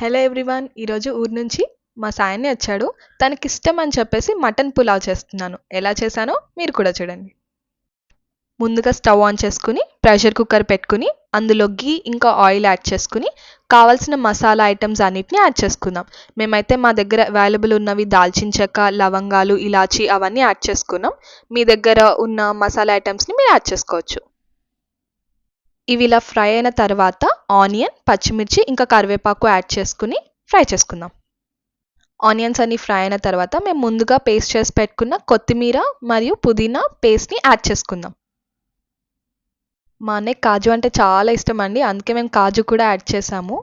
Hello everyone ఈరోజు ఊరు నుంచి మా సాయన్ని వచ్చాడు. తనకి ఇష్టం అని చెప్పేసి మటన్ పులావ్ చేస్తున్నాను. ఎలా చేశానో మీరు కూడా చూడండి. ముందుగా స్టవ్ ఆన్ చేసుకుని ప్రెషర్ కుక్కర్ పెట్టుకుని అందులో గీ ఇంకా ఆయిల్ యాడ్ చేసుకుని కావాల్సిన మసాలా ఐటమ్స్ అన్నిటిని యాడ్ చేసుకుందాం. మేమైతే మా దగ్గర అవైలబుల్ ఉన్నవి దాల్చిన చెక్క లవంగాలు ఇలాచి అవన్నీ యాడ్ చేసుకున్నాం. మీ దగ్గర ఉన్న మసాలా ఐటమ్స్ని మీరు యాడ్ చేసుకోవచ్చు. ఇవి ఇలా ఫ్రై అయిన తర్వాత ఆనియన్ పచ్చిమిర్చి ఇంకా కరివేపాకు యాడ్ చేసుకుని ఫ్రై చేసుకుందాం. ఆనియన్స్ అన్ని ఫ్రై అయిన తర్వాత మేము ముందుగా పేస్ట్ చేసి పెట్టుకున్న కొత్తిమీర మరియు పుదీనా పేస్ట్ని యాడ్ చేసుకుందాం. మా అన్నయ్య కాజు అంటే చాలా ఇష్టం అండి అందుకే మేము కాజు కూడా యాడ్ చేసాము.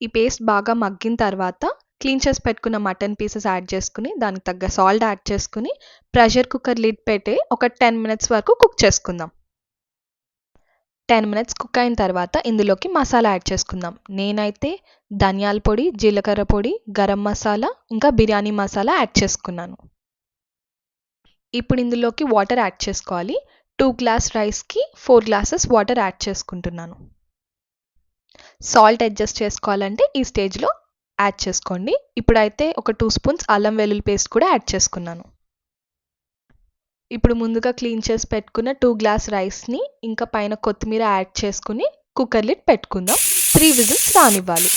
ఈ పేస్ట్ బాగా మగ్గిన తర్వాత క్లీన్ చేసి పెట్టుకున్న మటన్ పీసెస్ యాడ్ చేసుకుని దానికి తగ్గ సాల్ట్ యాడ్ చేసుకుని ప్రెషర్ కుక్కర్ లిడ్ పెట్టి ఒక టెన్ మినిట్స్ వరకు కుక్ చేసుకుందాం. టెన్ మినిట్స్ కుక్ అయిన తర్వాత ఇందులోకి మసాలా యాడ్ చేసుకుందాం. నేనైతే ధనియాల పొడి జీలకర్ర పొడి గరం మసాలా ఇంకా బిర్యానీ మసాలా యాడ్ చేసుకున్నాను. ఇప్పుడు ఇందులోకి వాటర్ యాడ్ చేసుకోవాలి. టూ గ్లాస్ రైస్కి ఫోర్ గ్లాసెస్ వాటర్ యాడ్ చేసుకుంటున్నాను. సాల్ట్ అడ్జస్ట్ చేసుకోవాలంటే ఈ స్టేజ్లో యాడ్ చేసుకోండి. ఇప్పుడైతే ఒక టూ స్పూన్స్ అల్లం వెల్లుల్లి పేస్ట్ కూడా యాడ్ చేసుకున్నాను. ఇప్పుడు ముందుగా క్లీన్ చేసి పెట్టుకున్న టూ గ్లాస్ రైస్ని ఇంకా పైన కొత్తిమీర యాడ్ చేసుకుని కుక్కర్ లిడ్ పెట్టుకుందాం. త్రీ విజిల్స్ రానివ్వాలి.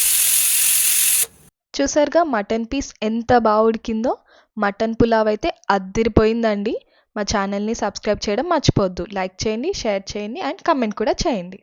చూసారుగా మటన్ పీస్ ఎంత బాగా ఉడికిందో? మటన్ పులావ్ అయితే అద్దిరిపోయిందండి. మా ఛానల్ని సబ్స్క్రైబ్ చేయడం మర్చిపోవద్దు. లైక్ చేయండి షేర్ చేయండి అండ్ కమెంట్ కూడా చేయండి.